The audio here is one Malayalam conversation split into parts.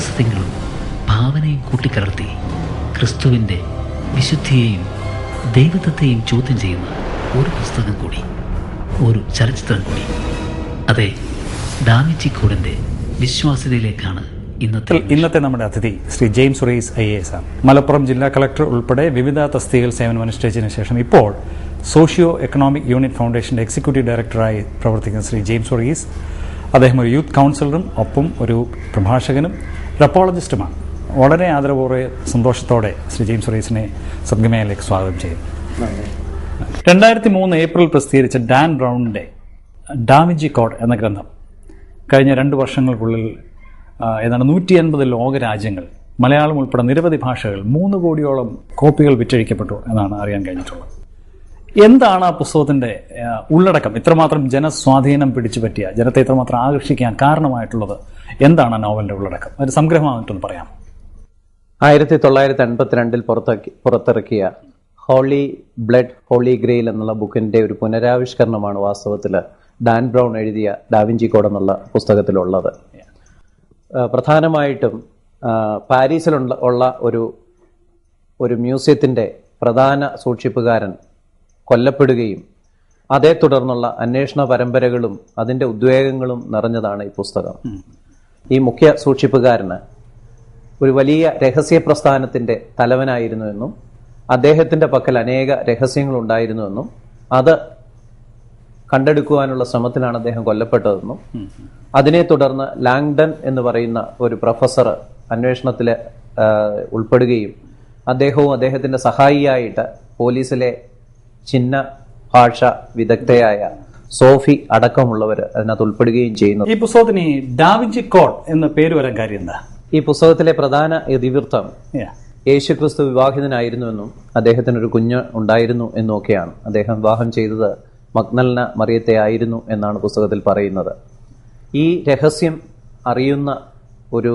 അർത്ഥസത്യങ്ങളും ഭാവനയും കൂട്ടിക്കലർത്തി ക്രിസ്തുവിന്റെ വിശുദ്ധിയെയും ദൈവത്വത്തെയും ചോദ്യം ചെയ്യുന്ന ഒരു പുസ്തകം കൂടി ഒരു ചലച്ചിത്രം കൂടി. അതെ ഡാമിച്ചി കൂടിന്റെ വിശ്വാസ്യതയിലേക്കാണ് ഇന്നത്തെ ഇന്നത്തെ നമ്മുടെ അതിഥി Shri James Rees I S ആണ്. മലപ്പുറം ജില്ലാ കളക്ടർ ഉൾപ്പെടെ വിവിധ തസ്തികയിൽ സേവനമനുഷ്ഠിച്ചതിന് ശേഷം ഇപ്പോൾ സോഷ്യോ എക്കണോമിക് യൂണിറ്റ് ഫൗണ്ടേഷന്റെ എക്സിക്യൂട്ടീവ് ഡയറക്ടറായി പ്രവർത്തിക്കുന്ന ശ്രീ ജെയിംസ് റീസ് അദ്ദേഹം ഒരു യൂത്ത് കൗൺസിലറും ഒപ്പം ഒരു പ്രഭാഷകനും റെപ്പോളജിസ്റ്റുമാണ് വളരെ ആദരപൂർവ സന്തോഷത്തോടെ ശ്രീ ജെയിംസ് റീസിനെ സദ്ഗമയിലേക്ക് സ്വാഗതം ചെയ്യും. രണ്ടായിരത്തി മൂന്ന് ഏപ്രിൽ പ്രസിദ്ധീകരിച്ച ഡാൻ ബ്രൗണിന്റെ ഡാമിജി കോഡ് എന്ന ഗ്രന്ഥം കഴിഞ്ഞ രണ്ട് വർഷങ്ങൾക്കുള്ളിൽ ഏതാണ്ട് നൂറ്റി അൻപത് ലോകരാജ്യങ്ങൾ മലയാളം ഉൾപ്പെടെ നിരവധി ഭാഷകൾ മൂന്ന് കോടിയോളം കോപ്പികൾ വിറ്റഴിക്കപ്പെട്ടു എന്നാണ് അറിയാൻ കഴിഞ്ഞിട്ടുള്ളത്. എന്താണ് ആ പുസ്തകത്തിന്റെ ഉള്ളടക്കം? ഇത്രമാത്രം ജനസ്വാധീനം പിടിച്ചു പറ്റിയ ജനത്തെ ഇത്രമാത്രം ആകർഷിക്കാൻ കാരണമായിട്ടുള്ളത് എന്താണ് നോവലിന്റെ ഉള്ളടക്കം? ഒരു സംഗ്രഹമായിട്ടൊന്ന് പറയാം. ആയിരത്തി തൊള്ളായിരത്തി എൺപത്തിരണ്ടിൽ പുറത്താക്കി പുറത്തിറക്കിയ ഹോളി ബ്ലഡ് ഹോളി ഗ്രെയിൽ എന്നുള്ള ബുക്കിന്റെ ഒരു പുനരാവിഷ്കരണമാണ് വാസ്തവത്തിൽ ഡാൻ ബ്രൗൺ എഴുതിയ ഡാവിഞ്ചി കോഡ് എന്നുള്ള പുസ്തകത്തിലുള്ളത്. പ്രധാനമായിട്ടും പാരീസിലുള്ള ഉള്ള ഒരു ഒരു മ്യൂസിയത്തിന്റെ പ്രധാന സൂക്ഷിപ്പുകാരൻ കൊല്ലപ്പെടുകയും അതേ തുടർന്നുള്ള അന്വേഷണ പരമ്പരകളും അതിന്റെ ഉദ്വേഗങ്ങളും നിറഞ്ഞതാണ് ഈ പുസ്തകം. ഈ മുഖ്യ സൂക്ഷിപ്പുകാരന് ഒരു വലിയ രഹസ്യ പ്രസ്ഥാനത്തിന്റെ തലവനായിരുന്നുവെന്നും അദ്ദേഹത്തിന്റെ പക്കൽ അനേക രഹസ്യങ്ങൾ ഉണ്ടായിരുന്നുവെന്നും അത് കണ്ടെടുക്കുവാനുള്ള ശ്രമത്തിലാണ് അദ്ദേഹം കൊല്ലപ്പെട്ടതെന്നും അതിനെ തുടർന്ന് ലാങ്ഡൺ എന്ന് പറയുന്ന ഒരു പ്രൊഫസർ അന്വേഷണത്തിൽ ഉൾപ്പെടുകയും അദ്ദേഹവും അദ്ദേഹത്തിന്റെ സഹായിയായിട്ട് പോലീസിലെ ചിഹ്ന ഭാഷ വിദഗ്ധയായ സോഫി അടക്കമുള്ളവർ അതിനകത്ത് ഉൾപ്പെടുകയും ചെയ്യുന്നു. ഈ പുസ്തകത്തിന് ഡാവിഞ്ചി കോഡ് എന്ന പേര് വരാൻ കാര്യം എന്താ? ഈ പുസ്തകത്തിലെ പ്രധാന ഇതിവൃത്തം. യേശുക്രിസ്തു വിവാഹിതനായിരുന്നുവെന്നും അദ്ദേഹത്തിന് ഒരു കുഞ്ഞ് ഉണ്ടായിരുന്നു എന്നുമൊക്കെയാണ് അദ്ദേഹം വിവാഹം ചെയ്തത് മഗ്നൽന മറിയത്തെ ആയിരുന്നു എന്നാണ് പുസ്തകത്തിൽ പറയുന്നത്. ഈ രഹസ്യം അറിയുന്ന ഒരു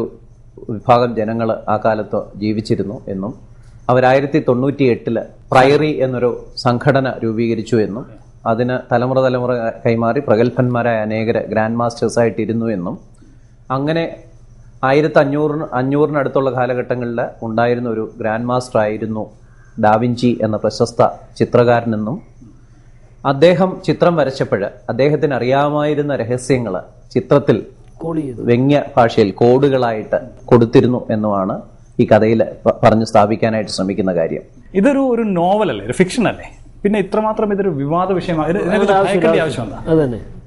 വിഭാഗം ജനങ്ങൾ ആ കാലത്ത് ജീവിച്ചിരുന്നു എന്നും അവരായിരത്തി തൊണ്ണൂറ്റി എട്ടിൽ പ്രയറി എന്നൊരു സംഘടന രൂപീകരിച്ചു എന്നും അതിന് തലമുറ തലമുറ കൈമാറി പ്രഗത്ഭന്മാരായ അനേകര് ഗ്രാൻഡ് മാസ്റ്റേഴ്സായിട്ടിരുന്നു എന്നും. അങ്ങനെ ആയിരത്തി അഞ്ഞൂറിന് അഞ്ഞൂറിനടുത്തുള്ള കാലഘട്ടങ്ങളിൽ ഉണ്ടായിരുന്ന ഒരു ഗ്രാൻഡ് മാസ്റ്റർ ആയിരുന്നു ഡാവിഞ്ചി എന്ന പ്രശസ്ത ചിത്രകാരനെന്നും. അദ്ദേഹം ചിത്രം വരച്ചപ്പോൾ അദ്ദേഹത്തിന് അറിയാമായിരുന്ന രഹസ്യങ്ങൾ ചിത്രത്തിൽ വ്യംഗ്യ ഭാഷയിൽ കോഡുകളായിട്ട് കൊടുത്തിരുന്നു എന്നുമാണ് ഈ കഥയിൽ പറഞ്ഞു സ്ഥാപിക്കാനായിട്ട് ശ്രമിക്കുന്ന കാര്യം. ഇതൊരു ഒരു നോവലല്ലേ ഒരു ഫിക്ഷൻ അല്ലേ? പിന്നെ ഇത്രമാത്രം ഇതൊരു വിവാദ വിഷയമാണ്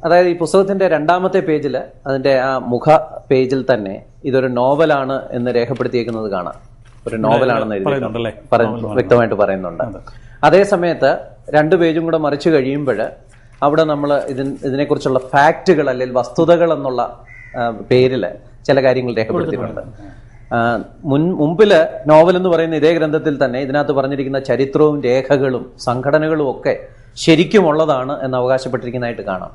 അതായത് ഈ പുസ്തകത്തിന്റെ രണ്ടാമത്തെ പേജിൽ അതിന്റെ ആ മുഖ പേജിൽ തന്നെ ഇതൊരു നോവലാണ് എന്ന് രേഖപ്പെടുത്തിയേക്കുന്നത് കാണാം. ഒരു നോവലാണെന്ന് എഴുതി പറയുന്നുണ്ടല്ലേ? വ്യക്തമായിട്ട് പറയുന്നുണ്ട്. അതേ. സമയത്ത് രണ്ട് പേജും കൂടെ മറിച്ചു കഴിയുമ്പോൾ അവിടെ നമ്മൾ ഇതിന് ഇതിനെക്കുറിച്ചുള്ള ഫാക്റ്റുകൾ അല്ലെങ്കിൽ വസ്തുതകൾ എന്നുള്ള പേരിൽ പേരിൽ ചില കാര്യങ്ങൾ രേഖപ്പെടുത്തിയിട്ടുണ്ട്. മുൻ മുമ്പിൽ നോവൽ എന്ന് പറയുന്ന ഇതേ ഗ്രന്ഥത്തിൽ തന്നെ ഇതിനകത്ത് പറഞ്ഞിരിക്കുന്ന ചരിത്രവും രേഖകളും സംഘടനകളും ഒക്കെ ശരിക്കും ഉള്ളതാണ് എന്ന് അവകാശപ്പെട്ടിരിക്കുന്നതായിട്ട് കാണാം.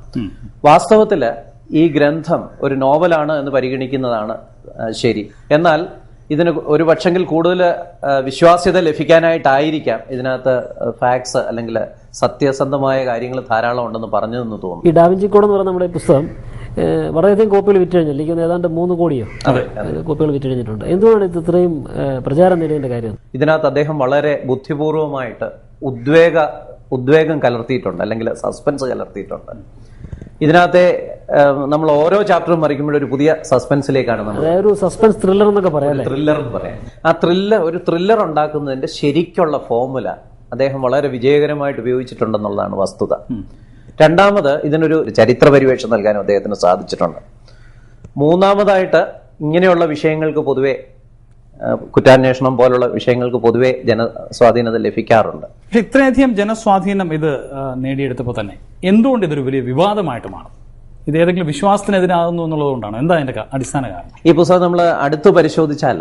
വാസ്തവത്തിൽ ഈ ഗ്രന്ഥം ഒരു നോവലാണ് എന്ന് പരിഗണിക്കുന്നതാണ് ശരി. എന്നാൽ ഇതിന് ഒരു പക്ഷെങ്കിൽ കൂടുതൽ വിശ്വാസ്യത ലഭിക്കാനായിട്ടായിരിക്കാം ഇതിനകത്ത് ഫാക്ട്സ് അല്ലെങ്കിൽ സത്യസന്ധമായ കാര്യങ്ങൾ ധാരാളം ഉണ്ടെന്ന് പറഞ്ഞതെന്ന് തോന്നുന്നു. ഈ ഡാവിഞ്ചി കോഡ് എന്ന് പറയുന്ന നമ്മുടെ ഈ പുസ്തകം വളരെയധികം കോപ്പികൾ വിറ്റുകഴിഞ്ഞു എനിക്ക് തോന്നുന്നു ഏതാണ്ട് മൂന്ന് കോടിയോ കോപ്പികൾ കോപ്പികൾ വിറ്റുകഴിഞ്ഞിട്ടുണ്ട് എന്തുകൊണ്ടാണ് ഇത് ഇത്രയും പ്രചാരം നേടിയതിന്റെ കാര്യം? ഇതിനകത്ത് അദ്ദേഹം വളരെ ബുദ്ധിപൂർവമായിട്ട് ഉദ്വേഗ ഉദ്വേഗം കലർത്തിയിട്ടുണ്ട് അല്ലെങ്കിൽ സസ്പെൻസ് കലർത്തിയിട്ടുണ്ട്. ഇതിനകത്തെ നമ്മൾ ഓരോ ചാപ്റ്ററും മറിക്കുമ്പോൾ ഒരു പുതിയ സസ്പെൻസിലേക്കാണ് നമ്മൾ ഒരു സസ്പെൻസ് ത്രില്ലർ എന്നൊക്കെ പറയാം ത്രില്ലർ എന്ന് പറയാം. ആ ത്രില്ലർ ഒരു ത്രില്ലർ ഉണ്ടാക്കുന്നതിന്റെ ശരിക്കുള്ള ഫോർമുല അദ്ദേഹം വളരെ വിജയകരമായിട്ട് ഉപയോഗിച്ചിട്ടുണ്ടെന്നുള്ളതാണ് വസ്തുത. രണ്ടാമത് ഇതിനൊരു ചരിത്ര പരിവേഷം നൽകാനും അദ്ദേഹത്തിന് സാധിച്ചിട്ടുണ്ട്. മൂന്നാമതായിട്ട് ഇങ്ങനെയുള്ള വിഷയങ്ങൾക്ക് പൊതുവെ കുറ്റാന്വേഷണം പോലുള്ള വിഷയങ്ങൾക്ക് പൊതുവെ ജനസ്വാധീനത ലഭിക്കാറുണ്ട്. പക്ഷെ ഇത്രയധികം ജനസ്വാധീനം ഇത് നേടിയെടുത്തപ്പോൾ തന്നെ എന്തുകൊണ്ട് ഇതൊരു വലിയ വിവാദമായിട്ട് മാറും ഇത് ഏതെങ്കിലും വിശ്വാസത്തിനെതിരാകുന്നു എന്നുള്ളതുകൊണ്ടാണ്? എന്താ അതിന്റെ അടിസ്ഥാന കാരണം? ഈ പുസ്തകം നമ്മൾ അടുത്ത് പരിശോധിച്ചാൽ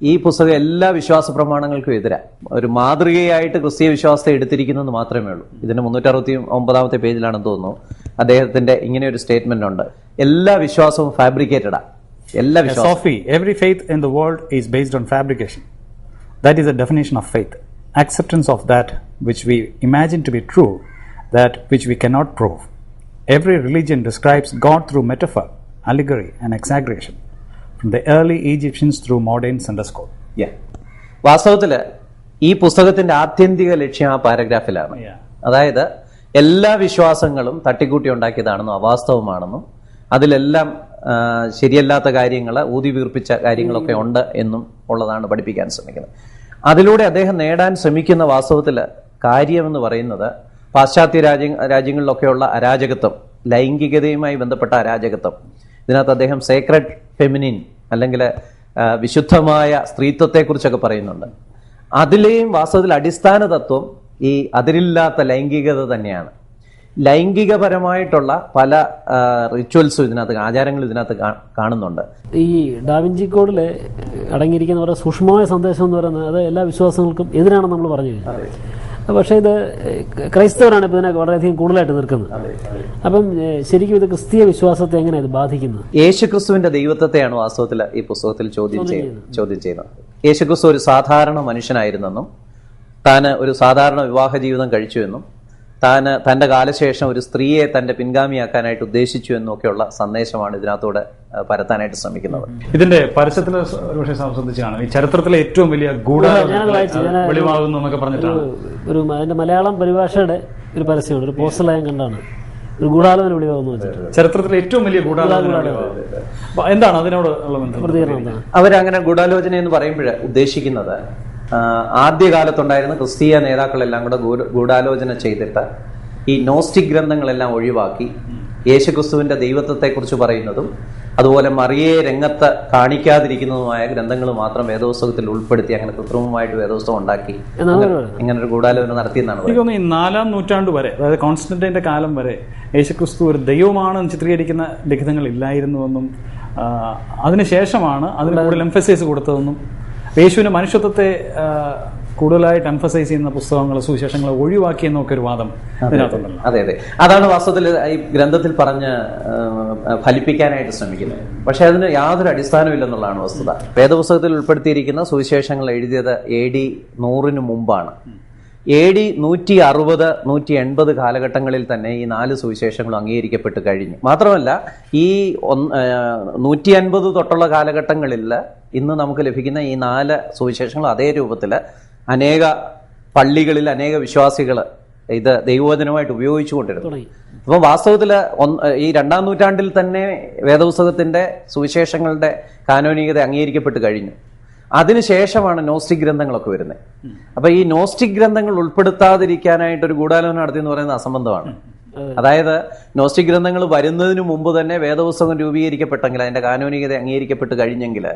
ഈ പുസ്തകം എല്ലാ വിശ്വാസ പ്രമാണങ്ങൾക്കും എതിരാ. ഒരു മാതൃകയായിട്ട് ക്രിസ്തീയ വിശ്വാസത്തെ എടുത്തിരിക്കുന്നത് മാത്രമേ ഉള്ളൂ. ഇതിന്റെ മുന്നൂറ്ററുപത്തി ഒമ്പതാമത്തെ പേജിലാണെന്ന് തോന്നുന്നു. അദ്ദേഹത്തിന്റെ ഇങ്ങനെ ഒരു സ്റ്റേറ്റ്മെന്റ് ഉണ്ട് എല്ലാ വിശ്വാസവും ഫാബ്രിക്കേറ്റഡാ. എല്ലാ Sophie every faith in the world is based on fabrication that is a definition of faith acceptance of that which we imagine to be true that which we cannot prove every religion describes God through metaphor allegory and exaggeration from the early Egyptians through modern. Yeah. വാസ്തവത്തിൽ ഈ പുസ്തകത്തിന്റെ ആത്യന്തിക ലക്ഷ്യം ആ പാരഗ്രാഫിലാണ്. അതായത് എല്ലാ വിശ്വാസങ്ങളും തട്ടിക്കൂട്ടി ഉണ്ടാക്കിയതാണെന്നും അവാസ്തവമാണെന്നും അതിലെല്ലാം ശരിയല്ലാത്ത കാര്യങ്ങൾ ഊതി വീർപ്പിച്ച കാര്യങ്ങളൊക്കെ ഉണ്ട് എന്നും ഉള്ളതാണ് പഠിപ്പിക്കാൻ ശ്രമിക്കുന്നത് അതിലൂടെ അദ്ദേഹം നേടാൻ ശ്രമിക്കുന്ന വാസ്തവത്തിൽ കാര്യമെന്ന് പറയുന്നത് പാശ്ചാത്യ രാജ്യ രാജ്യങ്ങളിലൊക്കെയുള്ള അരാജകത്വം ലൈംഗികതയുമായി ബന്ധപ്പെട്ട അരാജകത്വം ഇതിനകത്ത് അദ്ദേഹം സേക്രഡ് ഫെമിനിൻ അല്ലെങ്കിൽ വിശുദ്ധമായ സ്ത്രീത്വത്തെക്കുറിച്ചൊക്കെ പറയുന്നുണ്ട്. അതിലെയും വാസ്തവത്തിൽ അടിസ്ഥാന തത്വം ഈ അതിരില്ലാത്ത ലൈംഗികത തന്നെയാണ്. ലൈംഗികപരമായിട്ടുള്ള പല റിച്വൽസും ഇതിനകത്ത് ആചാരങ്ങളും ഇതിനകത്ത് കാണുന്നുണ്ട്. ഈ ഡാവിഞ്ചി കോഡിൽ അടങ്ങിയിരിക്കുന്ന സൂക്ഷ്മമായ സന്ദേശം എന്ന് പറയുന്നത് അത് എല്ലാ വിശ്വാസങ്ങൾക്കും എതിരാണെന്ന് നമ്മൾ പറഞ്ഞു പക്ഷേ ഇത് ക്രൈസ്തവരാണ് ഇപ്പോൾ ഇതിനൊക്കെ വളരെയധികം കൂടുതലായിട്ട് നിൽക്കുന്നത്. അപ്പം ശരിക്കും ഇത് ക്രിസ്തീയ വിശ്വാസത്തെ എങ്ങനെയാണ് ഇത് ബാധിക്കുന്നത്? യേശുക്രിസ്തുവിന്റെ ദൈവത്വത്തെയാണ് വാസ്തവത്തിൽ ഈ പുസ്തകത്തിൽ ചോദ്യം ചെയ്യുന്നത്. ചോദ്യം ചെയ്യുന്നത്? യേശുക്രിസ്തു ഒരു സാധാരണ മനുഷ്യനായിരുന്നെന്നും താൻ ഒരു സാധാരണ വിവാഹ ജീവിതം കഴിച്ചു താന് തന്റെ കാലശേഷം ഒരു സ്ത്രീയെ തന്റെ പിൻഗാമിയാക്കാനായിട്ട് ഉദ്ദേശിച്ചു എന്നൊക്കെയുള്ള സന്ദേശമാണ് ഇതിനകത്തൂടെ പരത്താനായിട്ട് ശ്രമിക്കുന്നത്. ഇതിന്റെ പരസ്യത്തിൽ ഒരുപക്ഷെ സംബന്ധിച്ചാണ് ഈ ചരിത്രത്തിലെ ഏറ്റവും വലിയ ഗൂഢ വെളിവാകുന്നു എന്നൊക്കെ പറഞ്ഞിട്ടാണ്. ഒരു അതിന്റെ മലയാളം പരിഭാഷയുടെ ഒരു പരസ്യമാണ് ഒരു പോസ്റ്റർ ഞാൻ കണ്ടാണ്. ഒരു ഗൂഢാലോചന വിളിവാകുന്നു ചരിത്രത്തിലെ ഏറ്റവും വലിയ ഗൂഢാലോചന എന്താണ് അതിനോട് ഉള്ള ബന്ധം? അവരങ്ങനെ ഗൂഢാലോചന എന്ന് പറയുമ്പോൾ ഉദ്ദേശിക്കുന്നത്. ആദ്യകാലത്തുണ്ടായിരുന്ന ക്രിസ്തീയ നേതാക്കളെല്ലാം കൂടെ ഗൂഢാലോചന ചെയ്തിട്ട് ഈ നോസ്റ്റിക് ഗ്രന്ഥങ്ങളെല്ലാം ഒഴിവാക്കി യേശുക്രിസ്തുവിന്റെ ദൈവത്വത്തെക്കുറിച്ച് പറയുന്നതും അതുപോലെ മറിയെ രംഗത്ത് കാണിക്കാതിരിക്കുന്നതുമായ ഗ്രന്ഥങ്ങൾ മാത്രം വേദോത്സവത്തിൽ ഉൾപ്പെടുത്തി അങ്ങനെ കൃത്രിമമായിട്ട് വേദോത്സവം ഉണ്ടാക്കി. ഇങ്ങനെ ഒരു ഗൂഢാലോചന നടത്തിയെന്നാണ് എനിക്ക് ഈ നാലാം നൂറ്റാണ്ട് വരെ അതായത് കോൺസ്റ്റന്റൈന്റെ കാലം വരെ യേശുക്രിസ്തു ഒരു ദൈവമാണെന്ന് ചിത്രീകരിക്കുന്ന ലിഖിതങ്ങൾ ഇല്ലായിരുന്നുവെന്നും അതിനുശേഷമാണ് അതിന് കൂടുതൽ എംഫസൈസ് കൊടുത്തതെന്നും യേശുവിന്റെ മനുഷ്യത്വത്തെ കൂടുതലായിട്ട് എംഫസൈസ് ചെയ്യുന്ന പുസ്തകങ്ങൾ സുവിശേഷങ്ങൾ ഒഴിവാക്കി എന്നൊക്കെ ഒരു വാദം ഇതിനകത്തുണ്ടല്ലോ. അതെ അതെ. അതാണ് വാസ്തവത്തിൽ ഈ ഗ്രന്ഥത്തിൽ പറഞ്ഞ് ഫലിപ്പിക്കാനായിട്ട് ശ്രമിക്കുന്നത്. പക്ഷെ അതിന് യാതൊരു അടിസ്ഥാനമില്ലെന്നുള്ളതാണ് വസ്തുത. വേദപുസ്തകത്തിൽ ഉൾപ്പെടുത്തിയിരിക്കുന്ന സുവിശേഷങ്ങൾ എഴുതിയത് എ ഡി നൂറിന് മുമ്പാണ്. എ ഡി നൂറ്റി അറുപത് നൂറ്റി എൺപത് കാലഘട്ടങ്ങളിൽ തന്നെ ഈ നാല് സുവിശേഷങ്ങളും അംഗീകരിക്കപ്പെട്ട് കഴിഞ്ഞു. മാത്രമല്ല ഈ ഒന്ന് നൂറ്റി അൻപത് തൊട്ടുള്ള കാലഘട്ടങ്ങളിൽ ഇന്ന് നമുക്ക് ലഭിക്കുന്ന ഈ നാല് സുവിശേഷങ്ങൾ അതേ രൂപത്തിൽ അനേക പള്ളികളിൽ അനേക വിശ്വാസികൾ ഇത് ദൈവവചനമായിട്ട് ഉപയോഗിച്ചു കൊണ്ടിരുന്നു. അപ്പം വാസ്തവത്തിൽ ഈ രണ്ടാം നൂറ്റാണ്ടിൽ തന്നെ വേദപുസ്തകത്തിന്റെ സുവിശേഷങ്ങളുടെ കാനോനികത അംഗീകരിക്കപ്പെട്ട് കഴിഞ്ഞു. അതിനുശേഷമാണ് നോസ്റ്റിക് ഗ്രന്ഥങ്ങളൊക്കെ വരുന്നത്. അപ്പൊ ഈ നോസ്റ്റിക് ഗ്രന്ഥങ്ങൾ ഉൾപ്പെടുത്താതിരിക്കാനായിട്ട് ഒരു ഗൂഢാലോചന നടത്തി എന്ന് പറയുന്നത് അസംബന്ധമാണ്. അതായത് നോസ്റ്റിക് ഗ്രന്ഥങ്ങൾ വരുന്നതിന് മുമ്പ് തന്നെ വേദപുസ്തകം രൂപീകരിക്കപ്പെട്ടെങ്കിൽ അതിന്റെ കാനോനികത അംഗീകരിക്കപ്പെട്ട് കഴിഞ്ഞെങ്കിൽ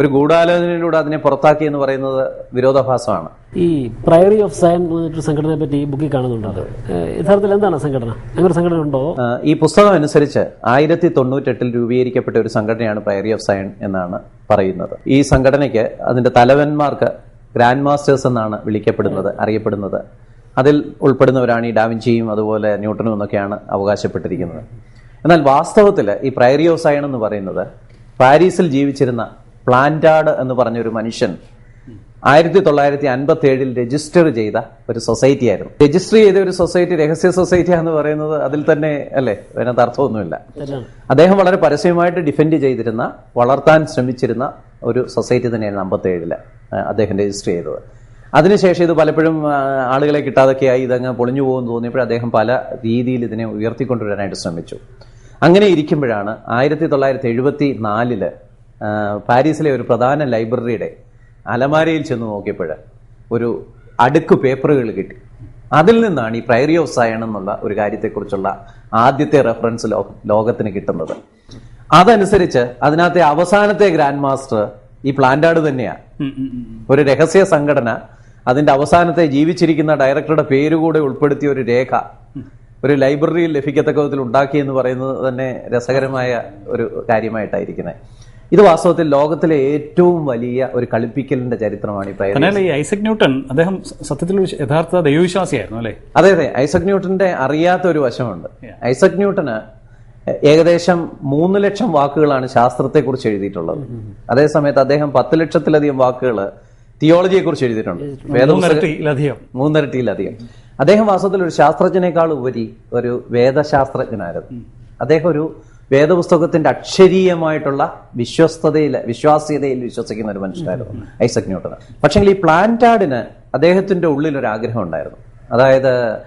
ഒരു ഗൂഢാലോചനയിലൂടെ അതിനെ പുറത്താക്കി എന്ന് പറയുന്നത് വിരോധാഭാസമാണ്. ഈ പ്രയറി ഓഫ് സയൻ സംഘടനയെ പറ്റി ഈ ബുക്കിൽ കാണുന്നുണ്ട് യഥാർത്ഥത്തിൽ എന്താണ് സംഘടന? അങ്ങനെ സംഘടന ഉണ്ടോ? ഈ പുസ്തകം അനുസരിച്ച് ആയിരത്തി തൊണ്ണൂറ്റെട്ടിൽ രൂപീകരിക്കപ്പെട്ട ഒരു സംഘടനയാണ് പ്രയറി ഓഫ് സയൻ എന്നാണ് പറയുന്നത്. ഈ സംഘടനയ്ക്ക് അതിന്റെ തലവന്മാർക്ക് ഗ്രാൻഡ് മാസ്റ്റേഴ്സ് എന്നാണ് വിളിക്കപ്പെടുന്നത് അറിയപ്പെടുന്നത്. അതിൽ ഉൾപ്പെടുന്നവരാണ് ഈ ഡാവിഞ്ചിയും അതുപോലെ ന്യൂട്ടനും എന്നൊക്കെയാണ് അവകാശപ്പെട്ടിരിക്കുന്നത്. എന്നാൽ വാസ്തവത്തിൽ ഈ പ്രയറി ഓഫ് സയൻ എന്ന് പറയുന്നത് പാരീസിൽ ജീവിച്ചിരുന്ന പ്ലാന്റാഡ് എന്ന് പറഞ്ഞ ഒരു മനുഷ്യൻ ആയിരത്തി തൊള്ളായിരത്തി അൻപത്തി ഏഴിൽ രജിസ്റ്റർ ചെയ്ത ഒരു സൊസൈറ്റി ആയിരുന്നു. രജിസ്റ്റർ ചെയ്ത ഒരു സൊസൈറ്റി രഹസ്യ സൊസൈറ്റി എന്ന് പറയുന്നത് അതിൽ തന്നെ അല്ലേ? അതിനകത്ത് അർത്ഥമൊന്നുമില്ല. അദ്ദേഹം വളരെ പരസ്യമായിട്ട് ഡിഫെൻഡ് ചെയ്തിരുന്ന വളർത്താൻ ശ്രമിച്ചിരുന്ന ഒരു സൊസൈറ്റി തന്നെയാണ് അമ്പത്തി ഏഴിൽ അദ്ദേഹം രജിസ്റ്റർ ചെയ്തത്. അതിനുശേഷം ഇത് പലപ്പോഴും ആളുകളെ കിട്ടാതൊക്കെയായി ഇതങ്ങ് പൊളിഞ്ഞു പോകുമെന്ന് തോന്നിയപ്പോൾ അദ്ദേഹം പല രീതിയിൽ ഇതിനെ ഉയർത്തിക്കൊണ്ടുവരാനായിട്ട് ശ്രമിച്ചു. അങ്ങനെ ഇരിക്കുമ്പോഴാണ് ആയിരത്തി തൊള്ളായിരത്തി എഴുപത്തി നാലിൽ പാരീസിലെ ഒരു പ്രധാന ലൈബ്രറിയുടെ അലമാരയിൽ ചെന്ന് നോക്കിയപ്പോൾ ഒരു അടുക്ക് പേപ്പറുകൾ കിട്ടി. അതിൽ നിന്നാണ് ഈ പ്രയറി ഓഫ് സയൺ എന്നുള്ള ഒരു കാര്യത്തെക്കുറിച്ചുള്ള ആദ്യത്തെ റെഫറൻസ് ലോക ലോകത്തിന് കിട്ടുന്നത്. അതനുസരിച്ച് അതിനകത്തെ അവസാനത്തെ ഗ്രാൻഡ് മാസ്റ്റർ ഈ പ്ലാന്റാട് തന്നെയാണ് ഒരു രഹസ്യ സംഘടന അതിന്റെ അവസാനത്തെ ജീവിച്ചിരിക്കുന്ന ഡയറക്ടറുടെ പേര് കൂടെ ഉൾപ്പെടുത്തിയ ഒരു രേഖ ഒരു ലൈബ്രറിയിൽ ലഭിക്കത്തക്ക വിധത്തിൽ ഉണ്ടാക്കി എന്ന് പറയുന്നത് തന്നെ രസകരമായ ഒരു കാര്യമായിട്ടായിരിക്കുന്നത് ഇത് വാസ്തവത്തിൽ ലോകത്തിലെ ഏറ്റവും വലിയ ഒരു കളിപ്പിക്കലിന്റെ ചരിത്രമാണ് ഈ ഐസക് ന്യൂട്ടൺ അദ്ദേഹം സത്യത്തിൽ യഥാർത്ഥ ദൈവവിശ്വാസിയായിരുന്നു അല്ലേ? അതെ അതെ. ഐസക് ന്യൂട്ടന്റെ അറിയാത്ത ഒരു വശമുണ്ട് ഐസക് ന്യൂട്ടന് ഏകദേശം മൂന്ന് ലക്ഷം വാക്കുകളാണ് ശാസ്ത്രത്തെക്കുറിച്ച് എഴുതിയിട്ടുള്ളത്. അതേസമയത്ത് അദ്ദേഹം പത്ത് ലക്ഷത്തിലധികം വാക്കുകൾ തിയോളജിയെ കുറിച്ച് എഴുതിയിട്ടുണ്ട്. മൂന്നരട്ടിയിലധികം. അദ്ദേഹം വാസ്തവത്തിൽ ഒരു ശാസ്ത്രജ്ഞനേക്കാൾ ഉപരി ഒരു വേദശാസ്ത്രജ്ഞനായിരുന്നു. അദ്ദേഹം ഒരു വേദപുസ്തകത്തിന്റെ അക്ഷരീയമായിട്ടുള്ള വിശ്വസ്തതയിൽ വിശ്വാസ്യതയിൽ വിശ്വസിക്കുന്ന ഒരു മനുഷ്യനായിരുന്നു ഐസക് ന്യൂട്ടൺ പക്ഷെങ്കിൽ ഈ പ്ലാന്റാഡിന് അദ്ദേഹത്തിന്റെ ഉള്ളിൽ ഒരു ആഗ്രഹം ഉണ്ടായിരുന്നു അതായത്